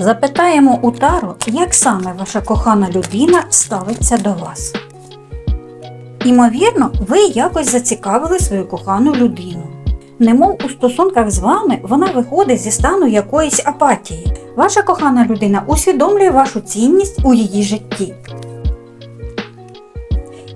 Запитаємо у Тару, як саме ваша кохана людина ставиться до вас. Імовірно, ви якось зацікавили свою кохану людину. Немов у стосунках з вами вона виходить зі стану якоїсь апатії. Ваша кохана людина усвідомлює вашу цінність у її житті.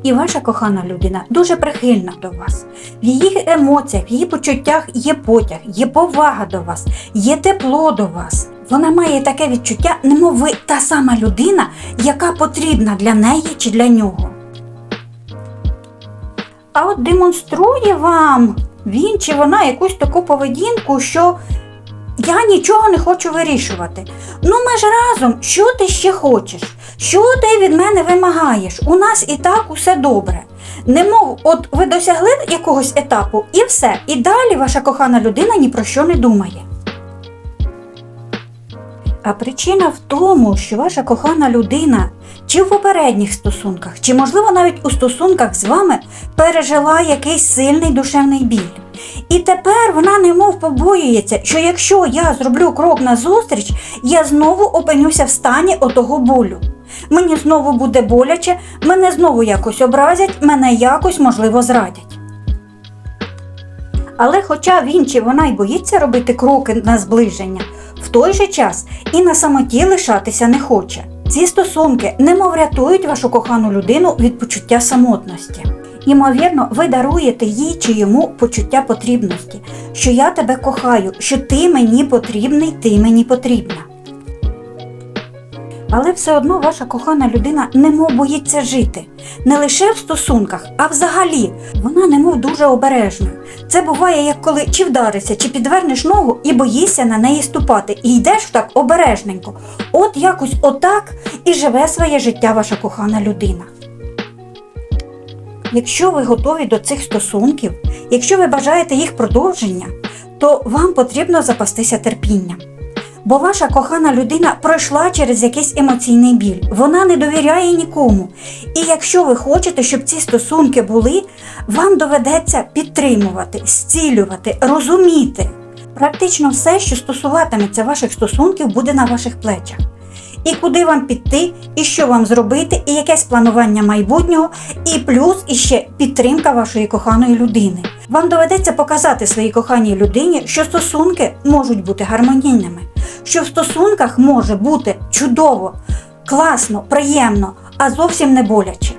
І ваша кохана людина дуже прихильна до вас. В її емоціях, в її почуттях є потяг, є повага до вас, є тепло до вас. Вона має таке відчуття, немов ви та сама людина, яка потрібна для неї чи для нього. А от демонструє вам він чи вона якусь таку поведінку, що я нічого не хочу вирішувати. Ну ми ж разом, що ти ще хочеш? Що ти від мене вимагаєш? У нас і так усе добре. Немов, от ви досягли якогось етапу і все, і далі ваша кохана людина ні про що не думає. А причина в тому, що ваша кохана людина чи в попередніх стосунках, чи, можливо, навіть у стосунках з вами пережила якийсь сильний душевний біль. І тепер вона немов побоюється, що якщо я зроблю крок назустріч, я знову опинюся в стані отого болю. Мені знову буде боляче, мене знову якось образять, мене якось, можливо, зрадять. Але хоча він чи вона й боїться робити кроки на зближення, в той же час і на самоті лишатися не хоче. Ці стосунки немов рятують вашу кохану людину від почуття самотності. Ймовірно, ви даруєте їй чи йому почуття потрібності, що я тебе кохаю, що ти мені потрібний, ти мені потрібна. Але все одно ваша кохана людина немов боїться жити. Не лише в стосунках, а взагалі. Вона немов дуже обережна. Це буває, як коли чи вдаришся, чи підвернеш ногу і боїшся на неї ступати. І йдеш так обережненько. От якось отак і живе своє життя ваша кохана людина. Якщо ви готові до цих стосунків, якщо ви бажаєте їх продовження, то вам потрібно запастися терпінням. Бо ваша кохана людина пройшла через якийсь емоційний біль, вона не довіряє нікому. І якщо ви хочете, щоб ці стосунки були, вам доведеться підтримувати, зцілювати, розуміти. Практично все, що стосуватиметься ваших стосунків, буде на ваших плечах. І куди вам піти, і що вам зробити, і якесь планування майбутнього, і плюс іще підтримка вашої коханої людини. Вам доведеться показати своїй коханій людині, що стосунки можуть бути гармонійними, що в стосунках може бути чудово, класно, приємно, а зовсім не боляче.